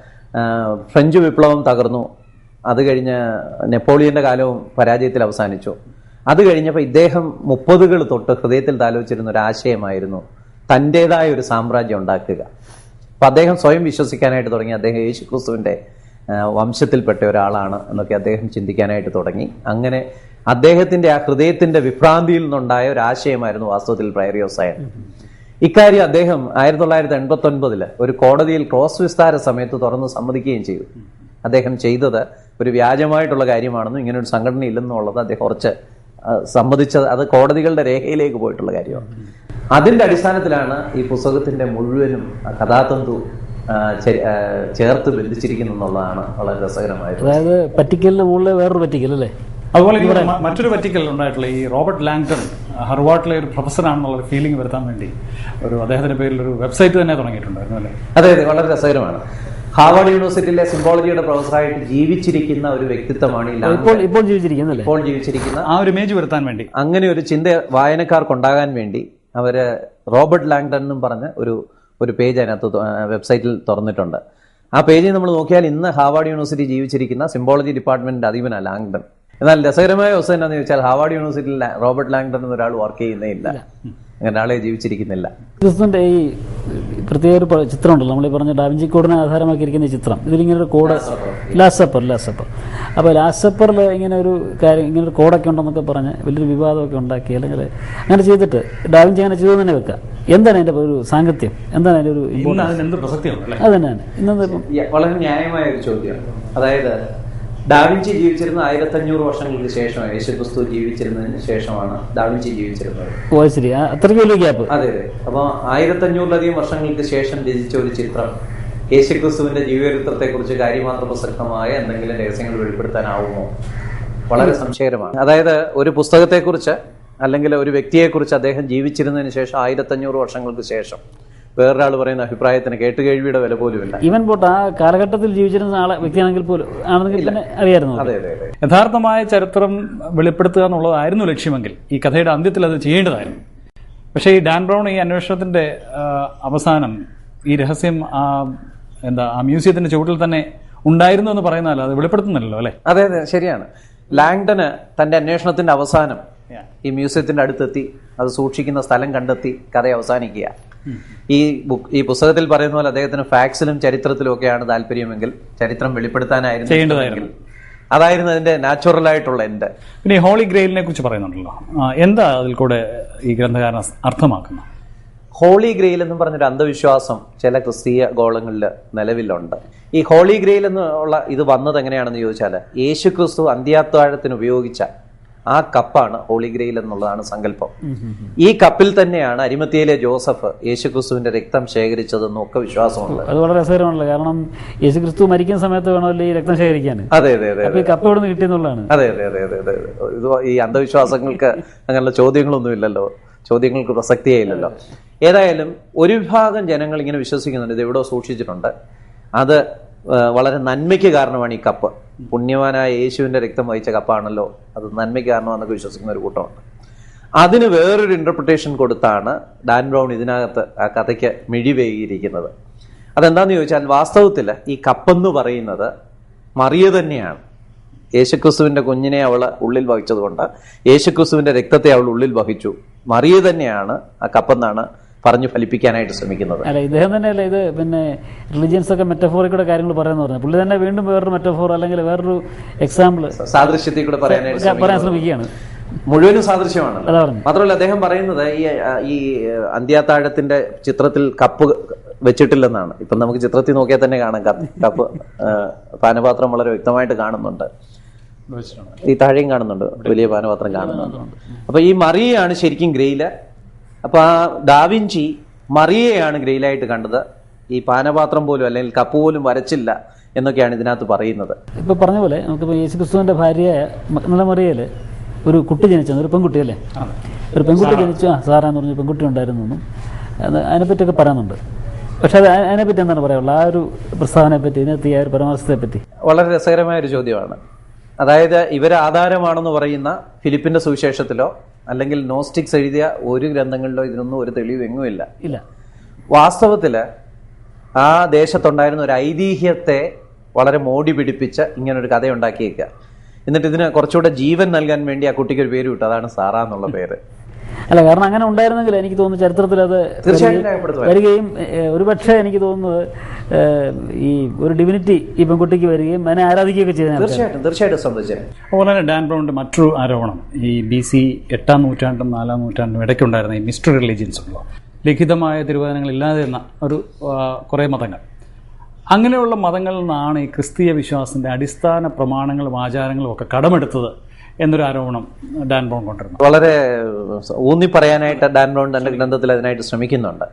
ഫ്രഞ്ച് വിപ്ലവം തകർന്നു. അത് കഴിഞ്ഞ് നെപ്പോളിയന്റെ കാലവും പരാജയത്തിൽ അവസാനിച്ചു. അത് കഴിഞ്ഞപ്പോൾ ഇദ്ദേഹം മുപ്പതുകൾ തൊട്ട് ഹൃദയത്തിൽ താലോചിച്ചിരുന്ന ഒരു ആശയമായിരുന്നു തന്റെതായ ഒരു സാമ്രാജ്യം ഉണ്ടാക്കുക. അപ്പൊ അദ്ദേഹം സ്വയം വിശ്വസിക്കാനായിട്ട് തുടങ്ങി. അദ്ദേഹം യേശു ക്രിസ്തുവിന്റെ ആ, വംശത്തിൽപ്പെട്ട ഒരാളാണ് എന്നൊക്കെ അദ്ദേഹം ചിന്തിക്കാനായിട്ട് തുടങ്ങി. അങ്ങനെ അദ്ദേഹത്തിന്റെ ആ ഹൃദയത്തിന്റെ വിഭ്രാന്തിയിൽ നിന്നുണ്ടായ ഒരു ആശയമായിരുന്നു വാസ്തവത്തിൽ പ്രയറിയോസായൻ ഇക്കാര്യം അദ്ദേഹം ആയിരത്തി തൊള്ളായിരത്തി എൺപത്തി ഒൻപതിൽ ഒരു കോടതിയിൽ ക്രോസ് വിസ്താര സമയത്ത് തുറന്ന് സമ്മതിക്കുകയും ചെയ്തു. അദ്ദേഹം ചെയ്തത് ഒരു വ്യാജമായിട്ടുള്ള കാര്യമാണെന്നും ഇങ്ങനെ ഒരു സംഘടന ഇല്ലെന്നുള്ളത് അദ്ദേഹം കുറച്ച് സമ്മതിച്ചത്. അത് കോടതികളുടെ രേഖയിലേക്ക് പോയിട്ടുള്ള കാര്യമാണ്. അതിന്റെ അടിസ്ഥാനത്തിലാണ് ഈ പുസ്തകത്തിന്റെ മുഴുവനും കഥാതന്തു ചേർത്ത് ബന്ധിച്ചിരിക്കുന്നു എന്നുള്ളതാണ് വളരെ രസകരമായിട്ട് അതായത് പറ്റിക്കലിന് മുകളിൽ വേറൊരു പറ്റിക്കൽ അല്ലേ? അതുപോലെ മറ്റൊരു പറ്റിക്കൽ ഉണ്ടായിട്ടുള്ള ഈ റോബർട്ട് ലാങ്ടൺ ഹർവാർട്ടിലെ ഒരു പ്രൊഫസറാണെന്നുള്ള ഒരു ഫീലിംഗ് വരുത്താൻ വേണ്ടി ഒരു അദ്ദേഹത്തിന്റെ പേരിൽ ഒരു വെബ്സൈറ്റ് തന്നെ തുടങ്ങിയിട്ടുണ്ടായിരുന്നു അല്ലേ? അതെ അതെ വളരെ രസകരമാണ്. ഹാർവാർഡ് യൂണിവേഴ്സിറ്റിയിലെ സിംബോളജിയുടെ പ്രൊഫസറായിട്ട് ജീവിച്ചിരിക്കുന്ന ഒരു വ്യക്തിത്വമാണ് ഇപ്പോൾ ഇപ്പോൾ ഇപ്പോൾ ജീവിച്ചിരിക്കുന്ന ആ ഒരു ഇമേജ് വരുത്താൻ വേണ്ടി. അങ്ങനെ ഒരു ചിന്ത വായനക്കാർക്കുണ്ടാകാൻ വേണ്ടി അവർ റോബർട്ട് ലാങ്ടൺ എന്നും പറഞ്ഞ ഒരു ഒരു പേജ് അതിനകത്ത് വെബ്സൈറ്റിൽ തുറന്നിട്ടുണ്ട്. ആ പേജിൽ നമ്മൾ നോക്കിയാൽ ഇന്ന് ഹാർവാർഡ് യൂണിവേഴ്സിറ്റി ജീവിച്ചിരിക്കുന്ന സിംബോളജി ഡിപ്പാർട്ട്മെന്റിന്റെ അധീപന ലാങ്ടൺ എന്നാൽ രസകരമായ അവസ്ഥ എന്താണെന്ന് ചോദിച്ചാൽ ഹാർവാർഡ് യൂണിവേഴ്സിറ്റിയിൽ റോബർട്ട് ലാങ്ടൺ എന്നൊരാൾ വർക്ക് ചെയ്യുന്നേ ഇല്ല. അങ്ങനെ ആളെ ജീവിച്ചിരിക്കുന്നില്ല. ക്രിസ്തുവിന്റെ ഈ പ്രത്യേക ഒരു ചിത്രം ഉണ്ടല്ലോ നമ്മൾ ഈ പറഞ്ഞ ഡാവിഞ്ചി കോഡിനെ ആധാരമാക്കിയിരിക്കുന്ന ഈ ചിത്രം. ഇതിലിങ്ങനെ ഒരു കോഡ് ലാസപ്പർ. ലാസപ്പർ അപ്പൊ ലാസപ്പറിൽ അപ്പോൾ ലാസ്റ്റ് സപ്പറിൽ ഇങ്ങനെ ഒരു കാര്യം ഇങ്ങനെ ഒരു കോഡൊക്കെ ഉണ്ടെന്നൊക്കെ പറഞ്ഞ് വലിയൊരു വിവാദമൊക്കെ ഉണ്ടാക്കി അല്ലെങ്കിൽ അങ്ങനെ ചെയ്തിട്ട് ഡാവിഞ്ചി അങ്ങനെ ചെയ്തു തന്നെ വെക്കുക. എന്താണ് അതിന്റെ ഒരു സാങ്കത്യം? എന്താണ് അതിന്റെ ഒരു അതന്നെ വളരെ ന്യായമായ ഒരു ചോദ്യം അതായത് ഡാവിഞ്ചി ജീവിച്ചിരുന്ന ആയിരത്തി അഞ്ഞൂറ് വർഷങ്ങൾക്ക് ശേഷം യേശുക്രിസ്തു ജീവിച്ചിരുന്നതിന് ശേഷമാണ് ഡാവിഞ്ചി ജീവിച്ചിരുന്നത്. ഓ ശരി. അത്രയ്ക്ക് വലിയ ഗ്യാപ്പ് അതെ അതെ. അപ്പൊ ആയിരത്തി അഞ്ഞൂറിലധികം വർഷങ്ങൾക്ക് ശേഷം രചിച്ച ഒരു ചിത്രം യേശുക്രിസ്തുവിന്റെ ജീവചരിത്രത്തെ കുറിച്ച് കാര്യമാത്ര പ്രസക്തമായ എന്തെങ്കിലും രഹസ്യങ്ങൾ വെളിപ്പെടുത്താനാവുമോ? വളരെ സംശയകരമാണ്. അതായത് ഒരു പുസ്തകത്തെക്കുറിച്ച് അല്ലെങ്കിൽ ഒരു വ്യക്തിയെക്കുറിച്ച് അദ്ദേഹം ജീവിച്ചിരുന്നതിന് ശേഷം ആയിരത്തഞ്ഞൂറ് വർഷങ്ങൾക്ക് ശേഷം വേറൊരാൾ പറയുന്ന അഭിപ്രായത്തിന് കേട്ടുകേഴ്വിയുടെ വില പോലുമില്ല. ഇവൻ പോട്ട് ആ കാലഘട്ടത്തിൽ ജീവിച്ചിരുന്ന ആളെ വ്യക്തിയാണെങ്കിൽ പോലും ആണെങ്കിൽ അറിയായിരുന്നു. അതെ അതെ അതെ. യഥാർത്ഥമായ ചരിത്രം വെളിപ്പെടുത്തുക എന്നുള്ളതായിരുന്നു ലക്ഷ്യമെങ്കിൽ ഈ കഥയുടെ അന്ത്യത്തിൽ അത് ചെയ്യേണ്ടതായിരുന്നു. പക്ഷേ ഈ ഡാൻ ബ്രൗൺ ഈ അന്വേഷണത്തിന്റെ അവസാനം ഈ രഹസ്യം ആ എന്താ ആ മ്യൂസിയത്തിന്റെ ചുവട്ടിൽ തന്നെ ഉണ്ടായിരുന്നു എന്ന് പറയുന്നതല്ല അത് വെളിപ്പെടുത്തുന്നില്ലല്ലോ അല്ലെ? അതെ അതെ ശരിയാണ്. ലാങ്ടന് തന്റെ അന്വേഷണത്തിന്റെ അവസാനം ഈ മ്യൂസിയത്തിന്റെ അടുത്തെത്തി അത് സൂക്ഷിക്കുന്ന സ്ഥലം കണ്ടെത്തി കഥ അവസാനിക്കുക. ഈ ബുക്ക് ഈ പുസ്തകത്തിൽ പറയുന്ന പോലെ അദ്ദേഹത്തിന് ഫാക്സിലും ചരിത്രത്തിലും ഒക്കെയാണ് താല്പര്യമെങ്കിൽ ചരിത്രം വെളിപ്പെടുത്താനായിരുന്നു അതായിരുന്നു അതിന്റെ നാച്ചുറൽ ആയിട്ടുള്ള എന്റെ പിന്നെ ഹോളി ഗ്രെയിലിനെ കുറിച്ച് പറയുന്നുണ്ടല്ലോ. എന്താ അതിൽ കൂടെ ഈ ഗ്രന്ഥകാരൻ അർത്ഥമാക്കുന്നത്? ഹോളി ഗ്രെയിൽ എന്ന് പറഞ്ഞൊരു അന്ധവിശ്വാസം ചില ക്രിസ്തീയ ഗോളങ്ങളിൽ നിലവിലുണ്ട്. ഈ ഹോളി ഗ്രെയിൽ എന്നുള്ള ഇത് വന്നത് എങ്ങനെയാണെന്ന് ചോദിച്ചാൽ യേശു ക്രിസ്തു അന്ത്യാത്താഴത്തിന് ഉപയോഗിച്ച ആ കപ്പാണ് ഹോളിഗ്രയിൽ എന്നുള്ളതാണ് സങ്കല്പം. ഈ കപ്പിൽ തന്നെയാണ് അരിമത്തിയിലെ ജോസഫ് യേശുക്രിസ്തുവിന്റെ രക്തം ശേഖരിച്ചതെന്നും ഒക്കെ വിശ്വാസമുണ്ട് അത് വളരെ രസകരമാണല്ലോ. കാരണം യേശുക്രിസ്തു മരിക്കുന്ന സമയത്ത് വേണമല്ലോ ഈ രക്തം ശേഖരിക്കാൻ. അതെ അതെ അതെ കപ്പ് എവിടെ നിന്ന് കിട്ടിയെന്നുള്ളതാണ് അതെ അതെ അതെ അതെ അതെ. ഇത് ഈ അന്ധവിശ്വാസങ്ങൾക്ക് അങ്ങനെയുള്ള ചോദ്യങ്ങളൊന്നും ഇല്ലല്ലോ. ചോദ്യങ്ങൾക്ക് പ്രസക്തിയേ ഇല്ലല്ലോ. ഏതായാലും ഒരു വിഭാഗം ജനങ്ങൾ ഇങ്ങനെ വിശ്വസിക്കുന്നുണ്ട്. ഇത് എവിടെയോ സൂക്ഷിച്ചിട്ടുണ്ട്. അത് വളരെ നന്മയ്ക്ക് കാരണമാണ് ഈ കപ്പ്. പുണ്യവാനായ യേശുവിന്റെ രക്തം വഹിച്ച കപ്പാണല്ലോ. അത് നന്മയ്ക്ക് കാരണമെന്നൊക്കെ വിശ്വസിക്കുന്ന ഒരു കൂട്ടമുണ്ട്. അതിന് വേറൊരു ഇന്റർപ്രിട്ടേഷൻ കൊടുത്താണ് ഡാൻ ബ്രൗൺ ഇതിനകത്ത് ആ കഥയ്ക്ക് മിഴിവേകിയിരിക്കുന്നത്. അതെന്താന്ന് ചോദിച്ചാൽ വാസ്തവത്തിൽ ഈ കപ്പെന്ന് പറയുന്നത് മറിയ തന്നെയാണ്. യേശുക്രിസ്തുവിന്റെ കുഞ്ഞിനെ അവൾ ഉള്ളിൽ വഹിച്ചതുകൊണ്ട് യേശുക്രിസ്തുവിന്റെ രക്തത്തെ അവൾ ഉള്ളിൽ വഹിച്ചു. മറിയ തന്നെയാണ് ആ കപ്പെന്നാണ് പറഞ്ഞു ഫലിപ്പിക്കാനായിട്ട് ശ്രമിക്കുന്നത്. അല്ല ഇദ്ദേഹം തന്നെയല്ല ഇത് പിന്നെ റിലിജിയൻസ് ഒക്കെ മെറ്റഫോറിക്കൂടെ കാര്യങ്ങൾ പറയാന്ന് പറഞ്ഞു പുള്ളി തന്നെ വീണ്ടും വേറൊരു മെറ്റഫോർ അല്ലെങ്കിൽ വേറൊരു എക്സാമ്പിൾ സാദൃശ്യത്തിൽ കൂടെ പറയാനായിട്ട് പറയാൻ ശ്രമിക്കുകയാണ്. മുഴുവനും സാദൃശ്യമാണ്. മാത്രമല്ല അദ്ദേഹം പറയുന്നത് ഈ ഈ അന്ത്യാത്താഴത്തിന്റെ ചിത്രത്തിൽ കപ്പ് വെച്ചിട്ടില്ലെന്നാണ്. ഇപ്പം നമുക്ക് ചിത്രത്തിൽ നോക്കിയാൽ തന്നെ കാണാം. കപ്പ് കപ്പ് പാനപാത്രം വളരെ വ്യക്തമായിട്ട് കാണുന്നുണ്ട്. ഈ താഴെയും കാണുന്നുണ്ട്. വലിയ പാനപാത്രം കാണുന്നുണ്ട്. അപ്പൊ ഈ മറിയാണ് ശരിക്കും ഗ്രെയിൽ അപ്പൊ ആ ഡാവിഞ്ചി മറിയയാണ് ഗ്രെയിലായിട്ട് കണ്ടത്. ഈ പാനപാത്രം പോലും അല്ലെങ്കിൽ കപ്പ് പോലും വരച്ചില്ല എന്നൊക്കെയാണ് ഇതിനകത്ത് പറയുന്നത്. ഇപ്പോൾ പറഞ്ഞ പോലെ നമുക്കിപ്പോൾ യേശു ക്രിസ്തുവിന്റെ ഭാര്യയായ മക്നല മറിയയിൽ ഒരു കുട്ടി ജനിച്ചത് ഒരു പെൺകുട്ടിയല്ലേ ഒരു പെൺകുട്ടി ജനിച്ചു. ആ സാറ എന്ന് പറഞ്ഞ പെൺകുട്ടി ഉണ്ടായിരുന്നു അതിനെപ്പറ്റിയൊക്കെ പറയുന്നുണ്ട് പക്ഷെ അത് അതിനെപ്പറ്റി എന്താണ് പറയാനുള്ളത്? ആ ഒരു പ്രസ്താവനയെ പറ്റി ഇതിനകത്ത് ഈ ആ ഒരു പരാമർശത്തെ പറ്റി. വളരെ രസകരമായ ഒരു ചോദ്യമാണ്. അതായത് ഇവരാധാരമാണെന്ന് പറയുന്ന ഫിലിപ്പിന്റെ സുവിശേഷത്തിലോ അല്ലെങ്കിൽ നോസ്റ്റിക്സ് എഴുതിയ ഒരു ഗ്രന്ഥങ്ങളിലോ ഇതിനൊന്നും ഒരു തെളിവ് എങ്ങുമില്ല ഇല്ല. വാസ്തവത്തിൽ ആ ദേശത്തുണ്ടായിരുന്ന ഒരു ഐതിഹ്യത്തെ വളരെ മോടി പിടിപ്പിച്ച് ഇങ്ങനെ ഒരു കഥ ഉണ്ടാക്കിയേക്കുക എന്നിട്ട് ഇതിന് കുറച്ചുകൂടെ ജീവൻ നൽകാൻ വേണ്ടി ആ കുട്ടിക്ക് ഒരു പേര് വിട്ടു. അതാണ് സാറ എന്നുള്ള പേര്. അല്ല കാരണം അങ്ങനെ ഉണ്ടായിരുന്നെങ്കിൽ എനിക്ക് തോന്നുന്നു ചരിത്രത്തിൽ അത് വരികയും- ഒരുപക്ഷെ എനിക്ക് തോന്നുന്നത് ഈ ഒരു ഡിവിനിറ്റി ഈ പെൺകുട്ടിക്ക് വരികയും അതിനെ ആരാധിക്കുകയൊക്കെ ചെയ്ത തീർച്ചയായിട്ടും തീർച്ചയായിട്ടും സംബന്ധിച്ചത് അതുപോലെ തന്നെ ഡാൻ ബ്രൗണിന്റെ മറ്റൊരു ആരോപണം ഈ ബി സി എട്ടാം നൂറ്റാണ്ടും നാലാം നൂറ്റാണ്ടും ഇടയ്ക്കുണ്ടായിരുന്ന ഈ മിസ്റ്റർ റിലീജിയൻസ് ഉള്ളൂ ലിഖിതമായ തിരുവചനങ്ങൾ ഇല്ലാതിരുന്ന ഒരു കുറേ മതങ്ങൾ. അങ്ങനെയുള്ള മതങ്ങളിൽ നിന്നാണ് ഈ ക്രിസ്തീയ വിശ്വാസത്തിന്റെ അടിസ്ഥാന പ്രമാണങ്ങളും ആചാരങ്ങളും ഒക്കെ കടമെടുത്തത് എന്നൊരു ആരോപണം ഡാൻ ബ്രൗൺ കൊണ്ടിരുന്നു. വളരെ ഊന്നി പറയാനായിട്ട് ഡാൻ ബ്രൗൺ തന്റെ ഗ്രന്ഥത്തിൽ അതിനായിട്ട് ശ്രമിക്കുന്നുണ്ട്.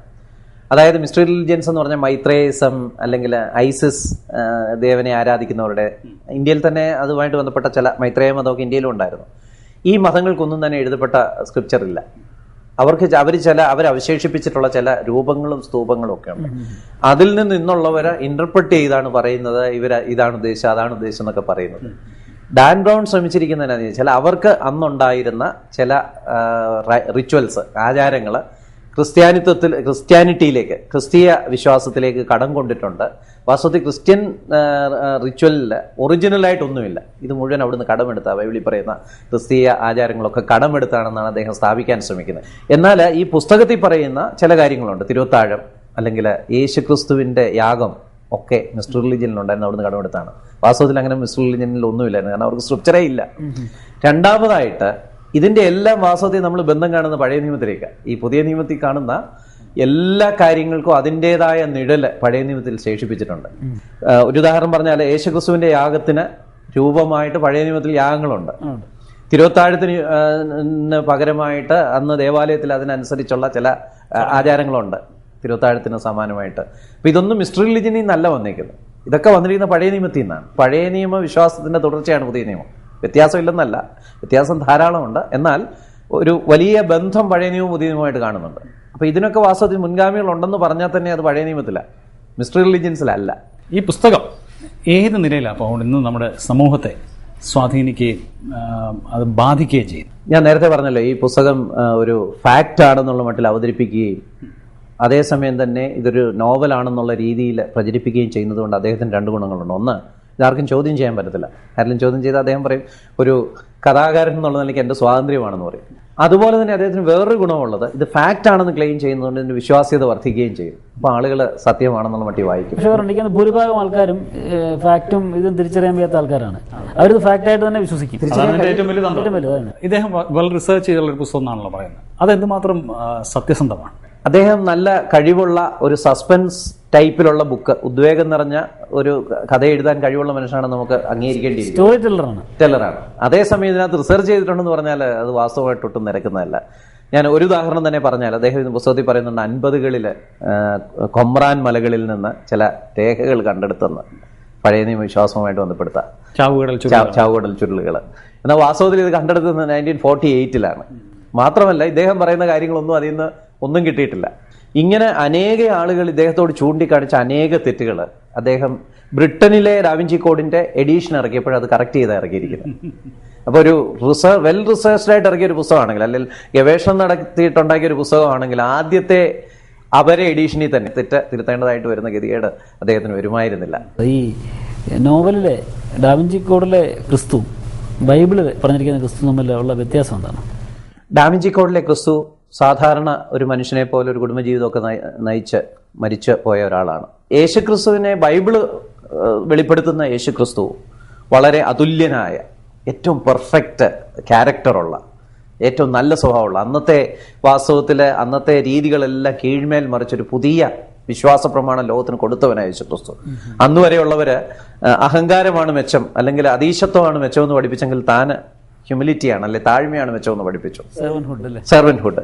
അതായത് മിസ്റ്റർ റിലിജിയൻസ് എന്ന് പറഞ്ഞാൽ മൈത്രേയിസം അല്ലെങ്കിൽ ഐസിസ് ദേവനെ ആരാധിക്കുന്നവരുടെ ഇന്ത്യയിൽ തന്നെ അതുമായിട്ട് ബന്ധപ്പെട്ട ചില മൈത്രേയ മതമൊക്കെ ഇന്ത്യയിലും ഉണ്ടായിരുന്നു. ഈ മതങ്ങൾക്കൊന്നും തന്നെ എഴുതപ്പെട്ട സ്ക്രിപ്ചർ ഇല്ല. അവർക്ക് അവർ ചില അവശേഷിപ്പിച്ചിട്ടുള്ള ചില രൂപങ്ങളും സ്തൂപങ്ങളും ഒക്കെ ഉണ്ട്. അതിൽ നിന്ന് ഇന്നുള്ളവരെ ഇന്റർപ്രറ്റ് ചെയ്താണ് പറയുന്നത് ഇവർ ഇതാണ് ഉദ്ദേശിച്ചത് അതാണ് ഉദ്ദേശം എന്നൊക്കെ പറയുന്നത്. ഡാൻ ബ്രൗൺ ശ്രമിച്ചിരിക്കുന്നത് എന്താണെന്ന് വെച്ചാൽ അവർക്ക് അന്നുണ്ടായിരുന്ന ചില റിച്വൽസ് ആചാരങ്ങൾ ക്രിസ്ത്യാനിത്വത്തിൽ ക്രിസ്ത്യാനിറ്റിയിലേക്ക് ക്രിസ്തീയ വിശ്വാസത്തിലേക്ക് കടം കൊണ്ടിട്ടുണ്ട്. വാസ്തവത്തിൽ ക്രിസ്ത്യൻ റിച്വലിൽ ഒറിജിനലായിട്ടൊന്നുമില്ല ഇത് മുഴുവൻ അവിടുന്ന് കടമെടുത്ത ബൈബിളിൽ പറയുന്ന ക്രിസ്തീയ ആചാരങ്ങളൊക്കെ കടമെടുത്താണെന്നാണ് അദ്ദേഹം സ്ഥാപിക്കാൻ ശ്രമിക്കുന്നത്. എന്നാൽ ഈ പുസ്തകത്തിൽ പറയുന്ന ചില കാര്യങ്ങളുണ്ട്. തിരുവത്താഴം അല്ലെങ്കിൽ യേശുക്രിസ്തുവിന്റെ യാഗം ഒക്കെ മിസ്റ്റർ റിലിജിയനിലുണ്ടായിരുന്നു അവിടുന്ന് കടമെടുത്താണ്. വാസ്തവത്തിൽ അങ്ങനെ മിസ്റ്റർ ലിജനിൽ ഒന്നുമില്ലായിരുന്നു. കാരണം അവർക്ക് സ്ട്രിപ്ചറേ ഇല്ല. രണ്ടാമതായിട്ട് ഇതിന്റെ എല്ലാം വാസ്തവത്തിൽ നമ്മൾ ബന്ധം കാണുന്ന പഴയ നിയമത്തിലേക്ക്. ഈ പുതിയ നിയമത്തിൽ കാണുന്ന എല്ലാ കാര്യങ്ങൾക്കും അതിന്റെതായ നിഴൽ പഴയ നിയമത്തിൽ ശേഷിപ്പിച്ചിട്ടുണ്ട്. ഒരു ഉദാഹരണം പറഞ്ഞാൽ യേശുക്രിസ്തുവിന്റെ യാഗത്തിന് രൂപമായിട്ട് പഴയ നിയമത്തിൽ യാഗങ്ങളുണ്ട്. തിരുവത്താഴത്തിന് പകരമായിട്ട് അന്ന് ദേവാലയത്തിൽ അതിനനുസരിച്ചുള്ള ചില ആചാരങ്ങളുണ്ട്. തിരുവത്താഴത്തിന് സമാനമായിട്ട്. അപ്പൊ ഇതൊന്നും മിസ്റ്റർ റിലിജിയനിൽ നിന്നല്ല വന്നേക്കുന്നത്. ഇതൊക്കെ വന്നിരിക്കുന്ന പഴയ നിയമത്തിൽ നിന്നാണ്. പഴയ നിയമ വിശ്വാസത്തിന്റെ തുടർച്ചയാണ് പുതിയ നിയമം. വ്യത്യാസമില്ലെന്നല്ല. വ്യത്യാസം ധാരാളമുണ്ട്. എന്നാൽ ഒരു വലിയ ബന്ധം പഴയ നിയമവും പുതിയ നിയമമായിട്ട് കാണുന്നുണ്ട്. അപ്പൊ ഇതിനൊക്കെ വാസ്തവത്തിൽ മുൻഗാമികളുണ്ടെന്ന് പറഞ്ഞാൽ തന്നെ അത് പഴയ നിയമത്തില. മിസ്റ്റർ റിലീജിയൻസിലല്ല. ഈ പുസ്തകം ഏത് നിലയിലാണ് അപ്പോൾ ഇന്ന് നമ്മുടെ സമൂഹത്തെ സ്വാധീനിക്കുകയും അത് ബാധിക്കുകയും ചെയ്യും ഞാൻ നേരത്തെ പറഞ്ഞല്ലോ ഈ പുസ്തകം ഒരു ഫാക്റ്റ് ആണെന്നുള്ള മട്ടിൽ അവതരിപ്പിക്കുകയും അതേസമയം തന്നെ ഇതൊരു നോവലാണെന്നുള്ള രീതിയിൽ പ്രചരിപ്പിക്കുകയും ചെയ്യുന്നതുകൊണ്ട് അദ്ദേഹത്തിന് രണ്ട് ഗുണങ്ങളുണ്ട്. ഒന്ന് ഇതാർക്കും ചോദ്യം ചെയ്യാൻ പറ്റത്തില്ല. ആരെങ്കിലും ചോദ്യം ചെയ്താൽ അദ്ദേഹം പറയും ഒരു കഥാകാരൻ എന്നുള്ള നിലയ്ക്ക് എന്റെ സ്വാതന്ത്ര്യമാണെന്ന് പറയും. അതുപോലെ തന്നെ അദ്ദേഹത്തിന് വേറൊരു ഗുണമുള്ളത് ഇത് ഫാക്റ്റ് ആണെന്ന് ക്ലെയിം ചെയ്യുന്നതുകൊണ്ട് ഇതിന്റെ വിശ്വാസ്യത വർദ്ധിക്കുകയും ചെയ്യും. അപ്പോൾ ആളുകൾ സത്യമാണെന്നുള്ള മട്ടി വായിക്കും. പക്ഷേ പറഞ്ഞിരിക്കുന്ന ഭൂരിഭാഗം ആൾക്കാരും ഫാക്റ്റും ഇതും തിരിച്ചറിയാൻ വയ്യാത്ത ആൾക്കാരാണ്. അവരിത് ഫാക്റ്റായിട്ട് തന്നെ വിശ്വസിക്കും. അതാണ് ഏറ്റവും വലിയ തന്ത്രം. ഇദ്ദേഹം വെൽ റിസർച്ച് ചെയ്തുള്ള ഒരു പുസ്തകം എന്നാണല്ലോ പറയുന്നത്. അതെന്തുമാത്രം സത്യസന്ധമാണ്? അദ്ദേഹം നല്ല കഴിവുള്ള ഒരു സസ്പെൻസ് ടൈപ്പിലുള്ള ബുക്ക് ഉദ്വേഗം നിറഞ്ഞ ഒരു കഥ എഴുതാൻ കഴിവുള്ള മനുഷ്യനാണ് നമുക്ക് അംഗീകരിക്കേണ്ടി സ്റ്റോറി ടെല്ലറാണ് ടെല്ലറാണ് അതേസമയം ഇതിനകത്ത് റിസർച്ച് ചെയ്തിട്ടുണ്ടെന്ന് പറഞ്ഞാൽ അത് വാസ്തവമായിട്ട് ഒട്ടും നിരക്കുന്നതല്ല. ഞാൻ ഒരു ഉദാഹരണം തന്നെ പറഞ്ഞാൽ അദ്ദേഹം ഇത് പുസ്തകത്തിൽ പറയുന്നുണ്ട് അൻപതുകളിൽ കൊമ്രാൻ മലകളിൽ നിന്ന് ചില രേഖകൾ കണ്ടെടുത്തെന്ന്. പഴയ നിയമ വിശ്വാസവുമായിട്ട് ബന്ധപ്പെടുത്താം. ചാവുകടൽ ചാവുകടൽ ചുരുളുകൾ എന്നാൽ വാസ്തവത്തിൽ ഇത് കണ്ടെടുത്തത് നയന്റീൻ ഫോർട്ടി എയ്റ്റിലാണ് മാത്രമല്ല ഇദ്ദേഹം പറയുന്ന കാര്യങ്ങളൊന്നും അതിൽ നിന്ന് ഒന്നും കിട്ടിയിട്ടില്ല. ഇങ്ങനെ അനേക ആളുകൾ ഇദ്ദേഹത്തോട് ചൂണ്ടിക്കാണിച്ച അനേക തെറ്റുകൾ അദ്ദേഹം ബ്രിട്ടനിലെ ഡാവിഞ്ചി കോഡിന്റെ എഡീഷൻ ഇറക്കിയപ്പോൾ അത് കറക്റ്റ് ചെയ്ത് ഇറക്കിയിരിക്കുന്നത്. അപ്പോൾ ഒരു റിസർവ് വെൽ റിസർച്ച്ഡ് ആയിട്ട് ഇറക്കിയ ഒരു പുസ്തകമാണെങ്കിൽ അല്ലെങ്കിൽ ഗവേഷണം നടത്തിയിട്ടുണ്ടാക്കിയ ഒരു പുസ്തകമാണെങ്കിൽ ആദ്യത്തെ അവരെ എഡീഷനിൽ തന്നെ തെറ്റ തിരുത്തേണ്ടതായിട്ട് വരുന്ന ഗതികേട് അദ്ദേഹത്തിന് വരുമായിരുന്നില്ല. ഈ നോവലിലെ ഡാവിഞ്ചി കോഡിലെ ക്രിസ്തു ബൈബിളിൽ പറഞ്ഞിരിക്കുന്ന ക്രിസ്തു തമ്മിലുള്ള വ്യത്യാസം എന്താണ്? ഡാമിഞ്ചി കോഡിലെ ക്രിസ്തു സാധാരണ ഒരു മനുഷ്യനെ പോലെ ഒരു കുടുംബജീവിതമൊക്കെ നയി- നയിച്ച് മരിച്ചു പോയ ഒരാളാണ്. യേശുക്രിസ്തുവിനെ ബൈബിൾ വെളിപ്പെടുത്തുന്ന യേശുക്രിസ്തു വളരെ അതുല്യനായ ഏറ്റവും പെർഫെക്റ്റ് ക്യാരക്ടറുള്ള ഏറ്റവും നല്ല സ്വഭാവമുള്ള അന്നത്തെ വാസ്തവത്തിലെ അന്നത്തെ രീതികളെല്ലാം കീഴ്മേൽ മറിച്ചൊരു പുതിയ വിശ്വാസ പ്രമാണം ലോകത്തിന് കൊടുത്തവനായ യേശു ക്രിസ്തു അന്ന് വരെയുള്ളവര് അഹങ്കാരമാണ് മെച്ചം അല്ലെങ്കിൽ അതീശത്വമാണ് മെച്ചം എന്ന് പഠിപ്പിച്ചെങ്കിൽ താൻ ഹ്യൂമിലിറ്റിയാണ് അല്ലെ താഴ്മയാണ് മെച്ചമെന്ന് പഠിപ്പിച്ചു. സെർവൻഹുഡ് അല്ലേ? സെർവൻഹുഡ്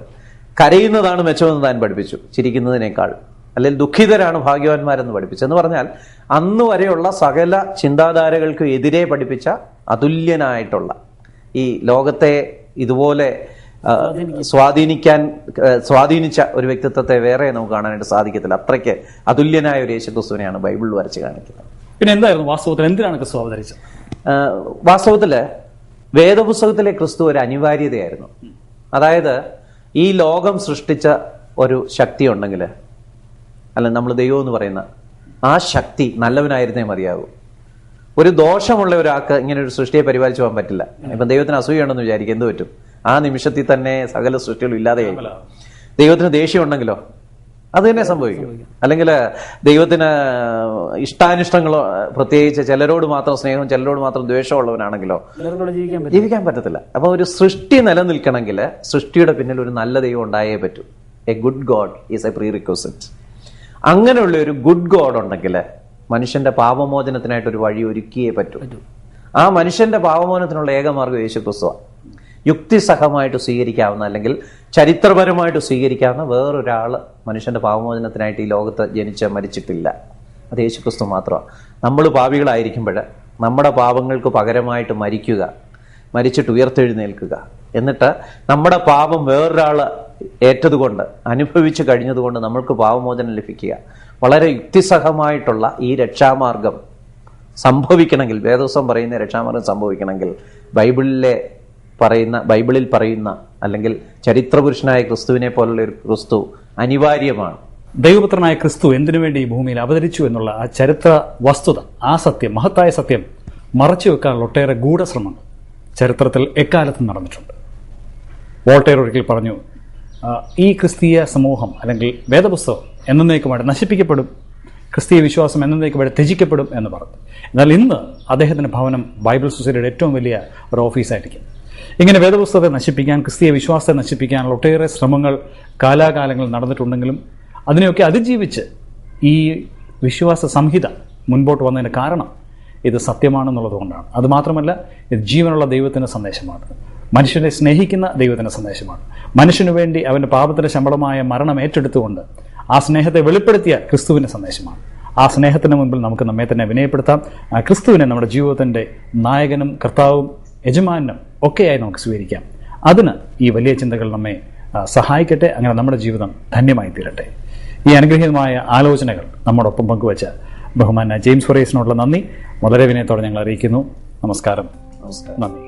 കരയുന്നതാണ് മെച്ചമെന്ന് താൻ പഠിപ്പിച്ചു ചിരിക്കുന്നതിനേക്കാൾ. അല്ലെങ്കിൽ ദുഃഖിതരാണ് ഭാഗ്യവാന്മാരെന്ന് പഠിപ്പിച്ചു. എന്ന് പറഞ്ഞാൽ അന്ന് വരെയുള്ള സകല ചിന്താധാരകൾക്ക് എതിരെ പഠിപ്പിച്ച അതുല്യനായിട്ടുള്ള ഈ ലോകത്തെ ഇതുപോലെ സ്വാധീനിക്കാൻ സ്വാധീനിച്ച ഒരു വ്യക്തിത്വത്തെ വേറെ നമുക്ക് കാണാനായിട്ട് സാധിക്കത്തില്ല. അത്രയ്ക്ക് അതുല്യനായ ഒരു യേശുക്രിസ്തുവിനെയാണ് ബൈബിളിൽ വരച്ച് കാണിക്കുന്നത്. പിന്നെ എന്തായിരുന്നു വാസ്തവത്തിൽ? എന്തിനാണ് ക്രിസ്തു അവതരിച്ചത്? വാസ്തവത്തിൽ വേദപുസ്തകത്തിലെ ക്രിസ്തു ഒരു അനിവാര്യതയായിരുന്നു. അതായത് ഈ ലോകം സൃഷ്ടിച്ച ഒരു ശക്തി ഉണ്ടെങ്കിൽ അല്ല നമ്മൾ ദൈവം എന്ന് പറയുന്ന ആ ശക്തി നല്ലവനായിരുന്നേ മതിയാകൂ. ഒരു ദോഷമുള്ള ഒരാൾക്ക് ഇങ്ങനെ ഒരു സൃഷ്ടിയെ പരിപാലിച്ചു പോകാൻ പറ്റില്ല. ഇപ്പൊ ദൈവത്തിന് അസൂയുണ്ടെന്ന് വിചാരിക്കും എന്ത് പറ്റും? ആ നിമിഷത്തിൽ തന്നെ സകല സൃഷ്ടികളും ഇല്ലാതെയായി. ദൈവത്തിന് ദേഷ്യം ഉണ്ടെങ്കിലോ അത് തന്നെ സംഭവിക്കും. അല്ലെങ്കിൽ ദൈവത്തിന് ഇഷ്ടാനിഷ്ടങ്ങളോ പ്രത്യേകിച്ച് ചിലരോട് മാത്രം സ്നേഹവും ചിലരോട് മാത്രം ദ്വേഷവും ഉള്ളവനാണെങ്കിലോ ജീവിക്കാൻ ജീവിക്കാൻ പറ്റത്തില്ല. അപ്പൊ ഒരു സൃഷ്ടി നിലനിൽക്കണമെങ്കിൽ സൃഷ്ടിയുടെ പിന്നിൽ ഒരു നല്ല ദൈവം ഉണ്ടായേ പറ്റൂ. A good God is a prerequisite അങ്ങനെയുള്ള ഒരു ഗുഡ് ഗോഡ് ഉണ്ടെങ്കിൽ മനുഷ്യന്റെ പാപമോചനത്തിനായിട്ട് ഒരു വഴി ഒരുക്കിയേ പറ്റൂ. ആ മനുഷ്യന്റെ പാപമോചനത്തിനുള്ള ഏകമാർഗം യേശു ക്രിസ്തുവാണ് യുക്തിസഹമായിട്ട് സ്വീകരിക്കാവുന്ന അല്ലെങ്കിൽ ചരിത്രപരമായിട്ട് സ്വീകരിക്കാവുന്ന വേറൊരാൾ മനുഷ്യന്റെ പാപമോചനത്തിനായിട്ട് ഈ ലോകത്ത് ജനിച്ച് മരിച്ചിട്ടില്ല. അത് യേശു ക്രിസ്തു മാത്രമാണ് നമ്മൾ പാപികളായിരിക്കുമ്പോൾ നമ്മുടെ പാപങ്ങൾക്ക് പകരമായിട്ട് മരിക്കുക മരിച്ചിട്ട് ഉയർത്തെഴുന്നേൽക്കുക. എന്നിട്ട് നമ്മുടെ പാപം വേറൊരാൾ ഏറ്റതുകൊണ്ട് അനുഭവിച്ചു കഴിഞ്ഞതുകൊണ്ട് നമ്മൾക്ക് പാപമോചനം ലഭിക്കുക. വളരെ യുക്തിസഹമായിട്ടുള്ള ഈ രക്ഷാമാർഗം സംഭവിക്കണമെങ്കിൽ വേദോസം പറയുന്ന രക്ഷാമാർഗം സംഭവിക്കണമെങ്കിൽ ബൈബിളിലെ പറയുന്ന ബൈബിളിൽ പറയുന്ന അല്ലെങ്കിൽ ചരിത്രപുരുഷനായ ക്രിസ്തുവിനെ പോലുള്ള ഒരു ക്രിസ്തു അനിവാര്യമാണ്. ദൈവപുത്രനായ ക്രിസ്തു എന്തിനു വേണ്ടി ഈ ഭൂമിയിൽ അവതരിച്ചു എന്നുള്ള ആ ചരിത്ര വസ്തുത ആ സത്യം മഹത്തായ സത്യം മറച്ചു വെക്കാനുള്ള ഒട്ടേറെ ഗൂഢശ്രമങ്ങൾ ചരിത്രത്തിൽ എക്കാലത്തും നടന്നിട്ടുണ്ട്. വോൾട്ടേർ ഒരിക്കൽ പറഞ്ഞു ഈ ക്രിസ്തീയ സമൂഹം അല്ലെങ്കിൽ വേദപുസ്തകം എന്നേക്കുമായിട്ട് നശിപ്പിക്കപ്പെടും ക്രിസ്തീയ വിശ്വാസം എന്നേക്കുമായിട്ട് ത്യജിക്കപ്പെടും എന്ന് പറഞ്ഞു. എന്നാൽ ഇന്ന് അദ്ദേഹത്തിന്റെ ഭവനം ബൈബിൾ സൊസൈറ്റിയുടെ ഏറ്റവും വലിയ ഒരു ഓഫീസായിരിക്കും. ഇങ്ങനെ വേദപുസ്തകത്തെ നശിപ്പിക്കാൻ ക്രിസ്തീയ വിശ്വാസത്തെ നശിപ്പിക്കാനുള്ള ഒട്ടേറെ ശ്രമങ്ങൾ കാലാകാലങ്ങൾ നടന്നിട്ടുണ്ടെങ്കിലും അതിനെയൊക്കെ അതിജീവിച്ച് ഈ വിശ്വാസ സംഹിത മുൻപോട്ട് വന്നതിന് കാരണം ഇത് സത്യമാണെന്നുള്ളത് കൊണ്ടാണ്. അതുമാത്രമല്ല ഇത് ജീവനുള്ള ദൈവത്തിന്റെ സന്ദേശമാണ്. മനുഷ്യനെ സ്നേഹിക്കുന്ന ദൈവത്തിന്റെ സന്ദേശമാണ്. മനുഷ്യനു വേണ്ടി അവന്റെ പാപത്തിന്റെ ശമ്പളമായ മരണം ഏറ്റെടുത്തുകൊണ്ട് ആ സ്നേഹത്തെ വെളിപ്പെടുത്തിയ ക്രിസ്തുവിന്റെ സന്ദേശമാണ്. ആ സ്നേഹത്തിന് മുൻപിൽ നമുക്ക് നമ്മെ തന്നെ വിനയപ്പെടുത്താം. ക്രിസ്തുവിനെ നമ്മുടെ ജീവിതത്തിന്റെ നായകനും കർത്താവും യജമാനും ഒക്കെയായി നമുക്ക് സ്വീകരിക്കാം. അതിന് ഈ വലിയ ചിന്തകൾ നമ്മെ സഹായിക്കട്ടെ. അങ്ങനെ നമ്മുടെ ജീവിതം ധന്യമായി തീരട്ടെ. ഈ അനുഗ്രഹീതമായ ആലോചനകൾ നമ്മോടൊപ്പം പങ്കുവച്ച ബഹുമാന ജെയിംസ് ഫൊറേസിനോടുള്ള നന്ദി. വളരെ വിനയത്തോടെ ഞങ്ങൾ അറിയിക്കുന്നു. നമസ്കാരം. നമസ്കാരം. നന്ദി.